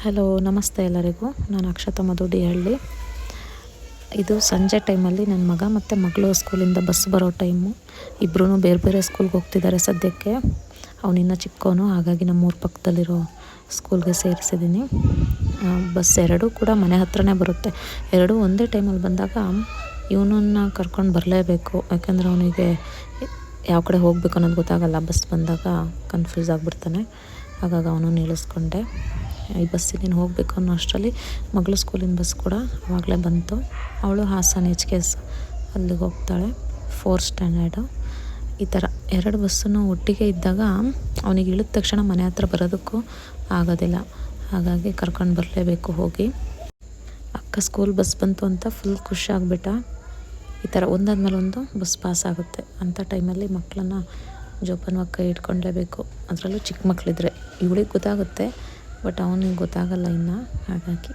Hello, ನಮಸ್ತೆ ಎಲ್ಲರಿಗೂ. ನಾನು ಅಕ್ಷತಾ ಮಧುಡಿಹಳ್ಳಿ ಇದು ಸಂಜೆ ಟೈಮಲ್ಲಿ ನನ್ನ ಮಗ ಮತ್ತು ಮಗಳು ಸ್ಕೂಲಿಂದ ಬಸ್ ಬರೋ ಟೈಮು. ಇಬ್ಬರೂ ಬೇರೆ ಬೇರೆ ಸ್ಕೂಲ್ಗೆ ಹೋಗ್ತಿದ್ದಾರೆ ಸದ್ಯಕ್ಕೆ. ಅವನಿನ್ನ ಚಿಕ್ಕವನು ಹಾಗಾಗಿ ನಮ್ಮೂರ ಪಕ್ಕದಲ್ಲಿರೋ ಸ್ಕೂಲ್ಗೆ ಸೇರಿಸಿದ್ದೀನಿ. ಬಸ್ ಎರಡೂ ಕೂಡ ಮನೆ ಹತ್ರನೇ ಬರುತ್ತೆ. ಎರಡೂ ಒಂದೇ ಟೈಮಲ್ಲಿ ಬಂದಾಗ ಇವನನ್ನು ಕರ್ಕೊಂಡು ಬರಲೇಬೇಕು. ಯಾಕೆಂದರೆ ಅವನಿಗೆ ಯಾವ ಕಡೆ ಹೋಗಬೇಕು ಅನ್ನೋದು ಗೊತ್ತಾಗಲ್ಲ. ಬಸ್ ಬಂದಾಗ ಕನ್ಫ್ಯೂಸ್ ಆಗಿಬಿಡ್ತಾನೆ. ಹಾಗಾಗಿ ಅವನು ನಿಲ್ಲಿಸ್ಕೊಂಡೆ ಈ ಬಸ್ಸಿಗೆ ನೀನು ಹೋಗಬೇಕು ಅನ್ನೋ ಅಷ್ಟರಲ್ಲಿ ಮಗಳು ಸ್ಕೂಲಿನ ಬಸ್ ಕೂಡ ಆವಾಗಲೇ ಬಂತು. ಅವಳು ಹಾಸನ ಎಚ್ ಕೆ ಎಸ್ ಅಲ್ಲಿಗೆ ಹೋಗ್ತಾಳೆ ಫೋರ್ ಸ್ಟ್ಯಾಂಡರ್ಡು ಈ ಥರ ಎರಡು ಬಸ್ಸನ್ನು ಒಟ್ಟಿಗೆ ಇದ್ದಾಗ ಅವನಿಗೆ ಇಳಿದ ತಕ್ಷಣ ಮನೆ ಹತ್ರ ಬರೋದಕ್ಕೂ ಆಗೋದಿಲ್ಲ. ಹಾಗಾಗಿ ಕರ್ಕೊಂಡು ಬರಲೇಬೇಕು ಹೋಗಿ. ಅಕ್ಕ ಸ್ಕೂಲ್ ಬಸ್ ಬಂತು ಅಂತ ಫುಲ್ ಖುಷಿಯಾಗ್ಬಿಟ್ಟ ಈ ಥರ ಒಂದಾದ್ಮೇಲೆ ಒಂದು ಬಸ್ ಪಾಸ್ ಆಗುತ್ತೆ ಅಂಥ ಟೈಮಲ್ಲಿ ಮಕ್ಕಳನ್ನ ಜೋಪಾನವಾಗಿ ಕೈ ಇಟ್ಕೊಂಡ್ಲೇಬೇಕು ಅದರಲ್ಲೂ ಚಿಕ್ಕ ಮಕ್ಕಳಿದ್ರೆ ಇವಳಿಗೆ ಗೊತ್ತಾಗುತ್ತೆ ಬಟ್ ಅವನಿಗೆ ಗೊತ್ತಾಗಲ್ಲ ಇನ್ನು ಹಾಗಾಗಿ.